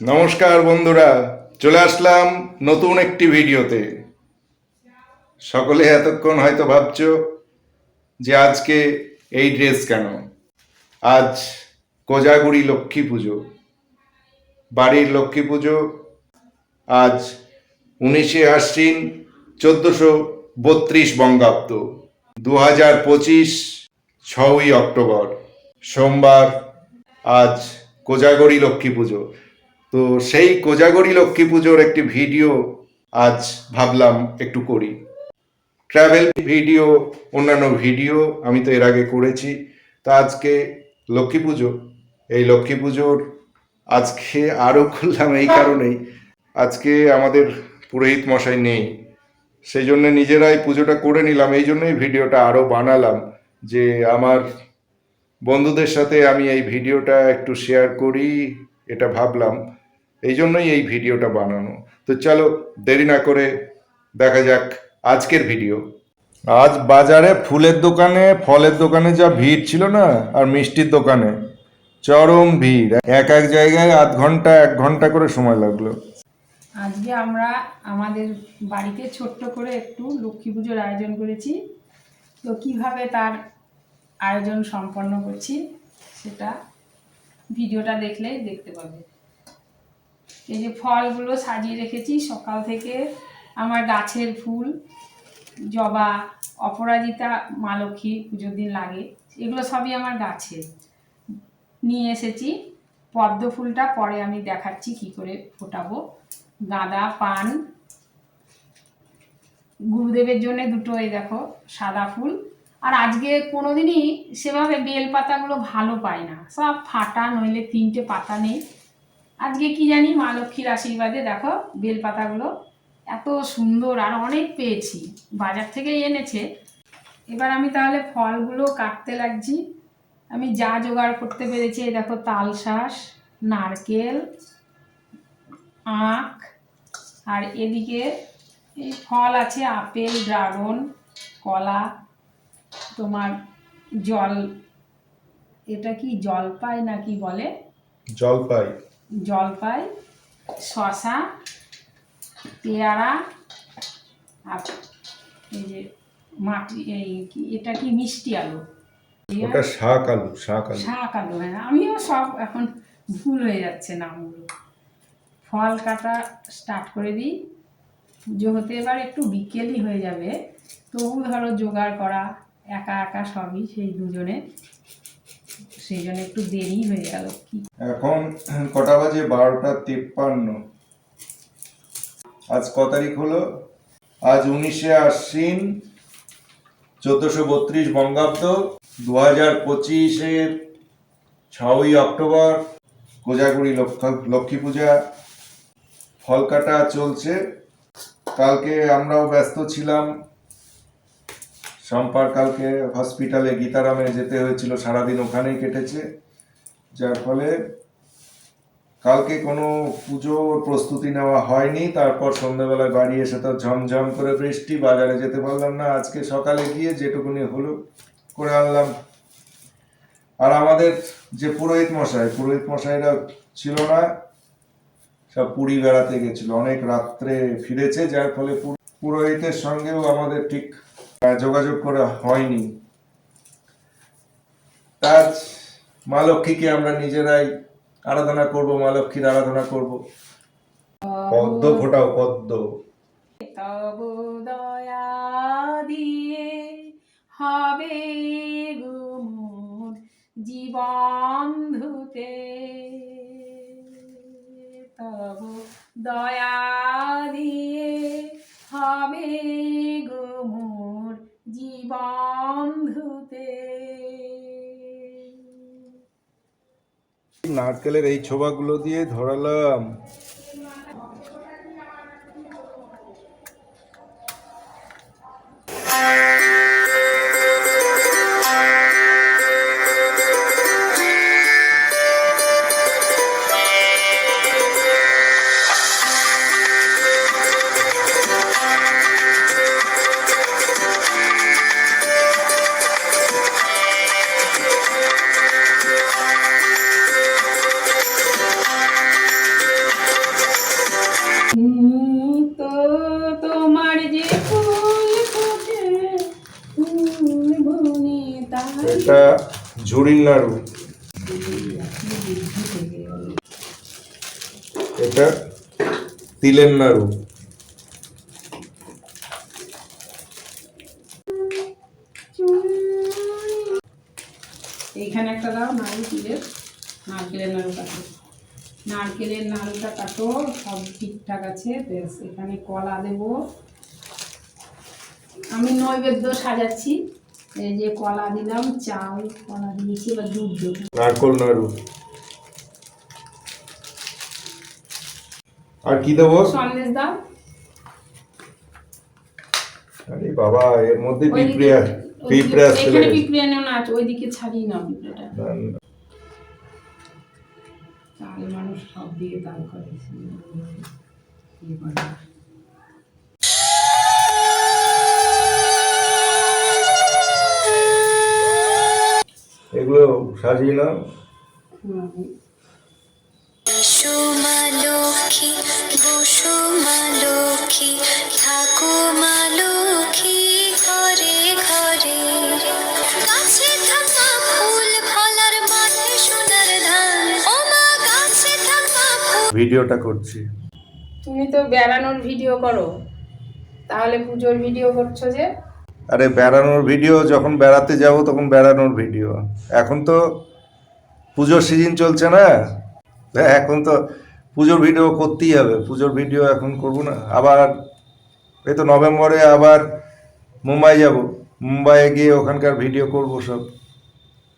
নমস্কার বন্ধুরা, চলে আসলাম নতুন একটি ভিডিওতে। সকলে এতক্ষণ হয়তো ভাবছ যে আজকে এই ড্রেস কেন? আজ কোজাগুড়ি লক্ষ্মী পুজো, বাড়ির লক্ষ্মী পুজো। আজ উনিশে আশ্বিন চোদ্দোশো বত্রিশ বঙ্গাব্দ দু হাজার পঁচিশ ছয়ই অক্টোবর। সোমবার আজ কোজাগরি লক্ষ্মী পুজো। তো সেই কোজাগরি লক্ষ্মী পুজোর একটি ভিডিও আজ ভাবলাম একটু করি। ট্রাভেল ভিডিও, অন্যান্য ভিডিও আমি তো এর আগে করেছি। তো আজকে লক্ষ্মী পুজো, এই লক্ষ্মী পুজোর আজকে আরও করলাম এই কারণেই। আজকে আমাদের পুরোহিত মশাই নেই সেই জন্য নিজেরাই পুজোটা করে নিলাম। এই জন্যই ভিডিওটা আরও বানালাম যে আমার বন্ধুদের সাথে আমি এই ভিডিওটা একটু শেয়ার করি, এটা ভাবলাম। এই জন্যই এই ভিডিওটা বানানো। তো চলো দেরি না করে দেখা যাক আজকের ভিডিও। আজ বাজারে ফুলের দোকানে, ফলের দোকানে যা ভিড় ছিল না, আর মিষ্টির দোকানে, চরম ভিড়। এক এক জায়গায় আধ ঘণ্টা, এক ঘণ্টা করে সময় লাগল। আজকে আমরা আমাদের বাড়িতে ছোট্ট করে একটু লক্ষ্মী পুজোর আয়োজন করেছি। তো কীভাবে তার আয়োজন সম্পন্ন করছি, সেটা ভিডিওটা দেখলেই দেখতে পাবে। এই যে ফলগুলো সাজিয়ে রেখেছি, সকাল থেকে আমার গাছের ফুল, জবা, অপরাজিতা, মা লক্ষ্মী পুজোর দিন লাগে, এগুলো সবই আমার গাছে। নিয়ে এসেছি, পদ্ম ফুলটা পরে আমি দেখাচ্ছি কি করে ফোটাবো। গাঁদা, পান, গুরুদেবের জন্য দুটো, এই দেখো, সাদা ফুল। আর আজকে কোনোদিনই সেভাবে বেল পাতাগুলো ভালো পায় না, সব ফাটা, নইলে তিনটে পাতা নেই। আজকে কি জানি মা লক্ষ্মীর আশীর্বাদে দেখো বেল পাতাগুলো এত সুন্দর আর অনেক পেয়েছি। বাজার থেকে এনেছে। এবার আমি তাহলে ফলগুলো কাটতে লাগছি। আমি যা জোগাড় করতে পেরেছি দেখো তালশাঁস নারকেল, আখ, আর এদিকে এই ফল আছে আপেল, ড্রাগন, কলা, তোমার জল, এটা কি জলপাই না কি বলে? জলপাই। জলপাই শশা পেয়ারা আর এই যে মাটি এই কি এটা কি মিষ্টি আলু? ওটা শাক আলু শাক আলু। শাক আলু হ্যাঁ। আমিও সব এখন ভুল হয়ে যাচ্ছে নামগুলো। ফল কাটা স্টার্ট করে দিই। পুজো হতে এবার একটু বিকেলই হয়ে যাবে। তবু ধরো জোগাড় করা একা একা সবই সেই দুজনে সেই জন্য একটু দেরি হয়ে গেল। কি? এখন কটা বাজে? বারোটা তিপ্পান্ন। আজ ক তারিখ হলো? আজ উনিশে আশ্বিন, চোদ্দশো বত্রিশ বঙ্গাব্দ দু হাজার পঁচিশের ছয়ই অক্টোবর কোজাগুড়ি লক্ষ- লক্ষ্মী পূজা। ফল কাটা চলছে। কালকে আমরাও ব্যস্ত ছিলাম। সম্পার কালকে হসপিটালে গীতারামে যেতে হয়েছিল, সারাদিন ওখানেই কেটেছে। যার ফলে কালকে কোনো পুজোর প্রস্তুতি নেওয়া হয়নি, তারপর সন্ধ্যাবেলায় বাড়ি এসে তো ঝমঝম করে বৃষ্টি, বাজারে যেতে পারলাম না। আজকে সকালে গিয়ে যেটুকুনি হলো করে আনলাম। আর আমাদের যে পুরোহিত মশাই, পুরোহিত মশাইরা ছিল না, সব পুরী বেড়াতে গেছিল। অনেক রাত্রে ফিরেছে, যার ফলে পুরোহিতের সঙ্গেও আমাদের ঠিক যোগাযোগ করা হয়নি। তাজ মা লক্ষ্মীকে আমরা নিজেরাই আরাধনা করব, মা লক্ষ্মীর আরাধনা করব। পদ্ম ফোটাও, পদ্ম। দয়া হবে জীবন ধুতে। তব দিয়ে নারকেলের এই ছোবাগুলো দিয়ে ধরালাম। ঝুড়ির নাড়ু এটা তিলের নাড়ু এইখানে একটা দাও নাড়ু তুলে নারকেলের নাড়ু কাটো। নারকেলের নাড়ুটা কাটো, সব ঠিকঠাক আছে বেশ এখানে কলা দেব। আমি নৈবেদ্য সাজাচ্ছি। এই যে কলা দিলাম চাল কলা দিয়েছি এবার দুধ দেবো। নারকল নাড়ু আর কি দেবো? সন্দেশ দাও। আরে বাবা এর মধ্যে পিঁপড়ে পিঁপড়ে আসতে এখানে পিঁপড়ে এনেও না আছে ওইদিকে ছাড়িয়ে নাও পিঁপড়েটা। না, না। চাল মানুষ সব দিয়ে দান করে গাছে থাকা ফুল। ভিডিওটা করছি। তুমি তো বেড়ানোর ভিডিও করো তাহলে পুজোর ভিডিও করছ যে? আরে বেড়ানোর ভিডিও যখন বেড়াতে যাব তখন বেড়ানোর ভিডিও এখন তো পুজোর সিজন চলছে না। হ্যাঁ, এখন তো পুজোর ভিডিও করতেই হবে। পুজোর ভিডিও এখন করব না। আবার এই তো নভেম্বরে আবার মুম্বাই যাব। মুম্বাইয়ে গিয়ে ওখানকার ভিডিও করব সব।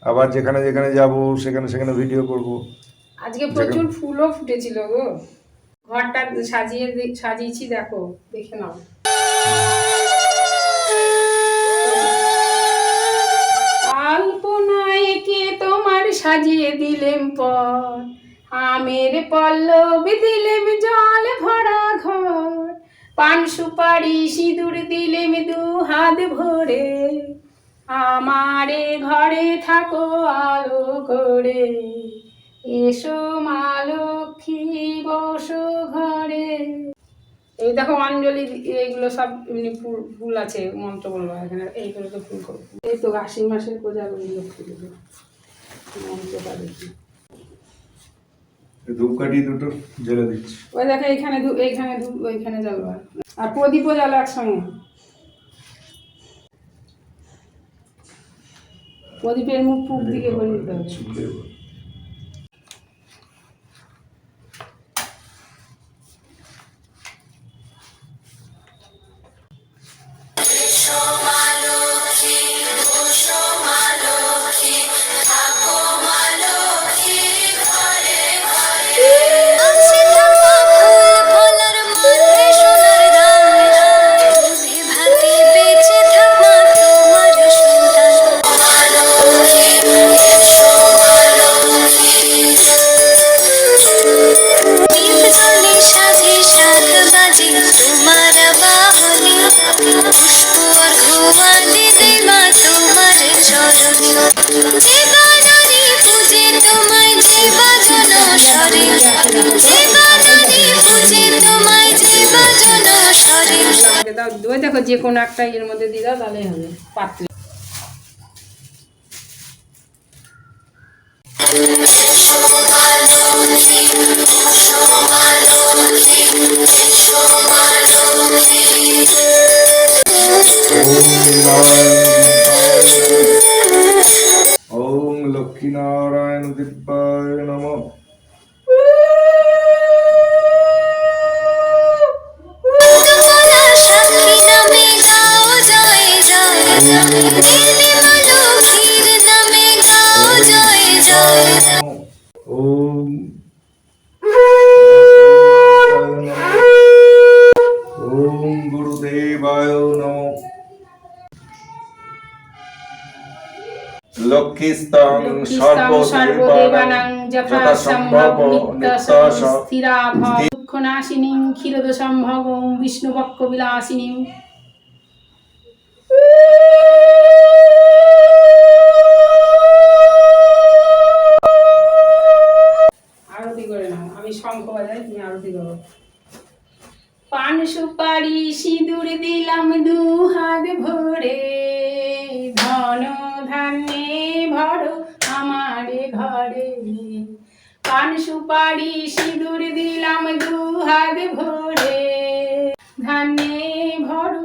আবার যেখানে যেখানে যাব সেখানে সেখানে ভিডিও করব। আজকে প্রচুর ফুলও ফুটেছিল গো। ঘরটা সাজিয়ে সাজিয়েছি দেখো দেখে নাও। সাজিয়ে দিলেম পর আমের পল্লব দিলেম জল ভরা ঘর। পান সুপারি সিঁদুর দিলেম দু হাত ভরে। আমারে ঘরে থাকো আলো করে। এসো মা লক্ষ্মী, বসো ঘরে। এই দেখো অঞ্জলি, এইগুলো সব এমনি ফুল ফুল আছে, মন্ত্র বলব এখানে এইগুলোকে ফুল করব। এই তো আশ্বিন মাসের কোজাগুলো ফুল দেখি ধূপকাঠি দুটো জ্বেলে দিচ্ছি। ওই দেখো এখানে ধূপ এইখানে ধূপ ওইখানে জ্বালবা আর প্রদীপও জ্বালো একসঙ্গে। প্রদীপের মুখ পূব দিকে করে দিতে হবে। ওই দেখো যে কোনো একটা এর মধ্যে দিয়ে দাও তাহলে হবে। পাত্রে। ওম লক্ষ্মীনারায়ণ দিব্যায় নমঃ। লক্ষ্মীস্তং সর্বদেবানাং যথা সম্ভব যথাসম্ভব নিত্য স্থিরা ভব দুঃখনাশিনীং ক্ষীরদ সম্ভবং বিষ্ণুপক্ষ বিলাসিনীং পান সুপারি সিঁদুর দিলাম দু হাত ভরে। ধানে ভরো